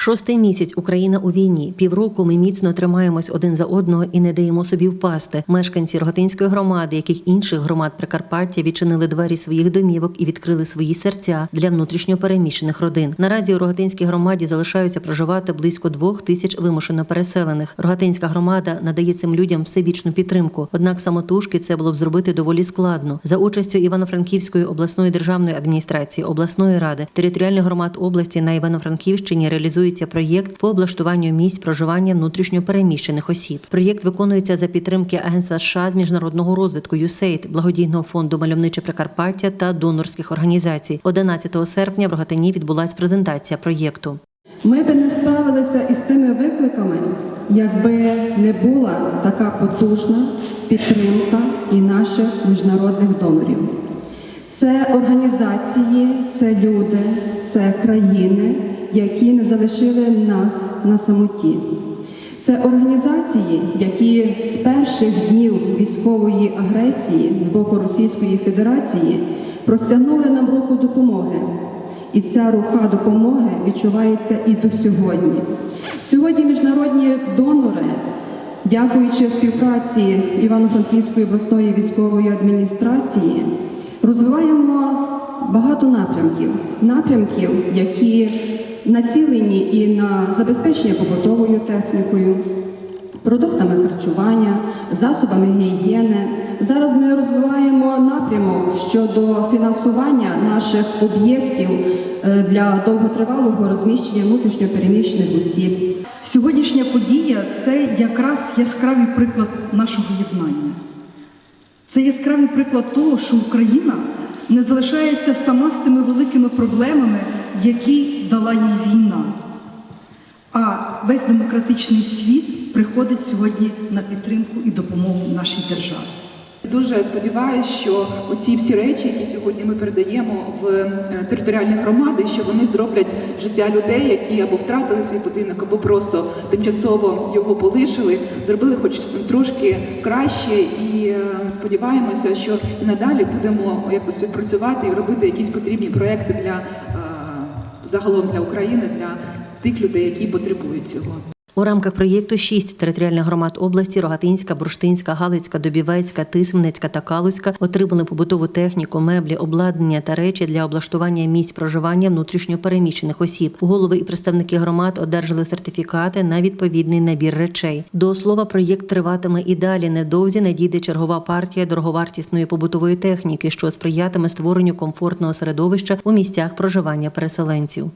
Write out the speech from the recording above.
Шостий місяць Україна у війні. Півроку ми міцно тримаємось один за одного і не даємо собі впасти. Мешканці Рогатинської громади, яких інших громад Прикарпаття відчинили двері своїх домівок і відкрили свої серця для внутрішньопереміщених родин. Наразі у Рогатинській громаді залишаються проживати близько двох тисяч вимушено переселених. Рогатинська громада надає цим людям всебічну підтримку. Однак самотужки це було б зробити доволі складно. За участю Івано-Франківської обласної державної адміністрації, обласної ради, територіальних громад області на Івано-Франківщині реалізується проєкт по облаштуванню місць проживання внутрішньо переміщених осіб. Проєкт виконується за підтримки Агентства США з міжнародного розвитку USAID, благодійного фонду Мальовниче Прикарпаття та донорських організацій. 11 серпня в Рогатині відбулася презентація проєкту. Ми би не справилися із тими викликами, якби не була така потужна підтримка і наших міжнародних донорів. Це організації, це люди, це країни, які не залишили нас на самоті. Це організації, які з перших днів військової агресії з боку Російської Федерації простягнули нам руку допомоги. І ця рука допомоги відчувається і до сьогодні. Сьогодні міжнародні донори, дякуючи співпраці Івано-Франківської обласної військової адміністрації, розвиваємо багато напрямків, напрямків, які націлені і на забезпечення побутовою технікою, продуктами харчування, засобами гігієни. Зараз ми розвиваємо напрямок щодо фінансування наших об'єктів е, для довготривалого розміщення внутрішньопереміщених осіб. Сьогоднішня подія це якраз яскравий приклад нашого єднання. Це яскравий приклад того, що Україна не залишається сама з тими великими проблемами, які дала їй війна. А весь демократичний світ приходить сьогодні на підтримку і допомогу нашій державі. Дуже сподіваюся, що оці всі речі, які сьогодні ми передаємо в е, територіальні громади, що вони зроблять життя людей, які або втратили свій будинок, або просто тимчасово його полишили, зробили хоч трошки краще. І е, сподіваємося, що і надалі будемо якби співпрацювати і робити якісь потрібні проекти для е, загалом для України, для тих людей, які потребують цього. У рамках проєкту шість територіальних громад області Рогатинська, Бурштинська, Галицька, Добівецька, Тисменецька та Калузька отримали побутову техніку, меблі, обладнання та речі для облаштування місць проживання внутрішньо переміщених осіб. Голови і представники громад одержали сертифікати на відповідний набір речей. До слова, проєкт триватиме і далі. Невдовзі надійде чергова партія дороговартісної побутової техніки, що сприятиме створенню комфортного середовища у місцях проживання переселенців.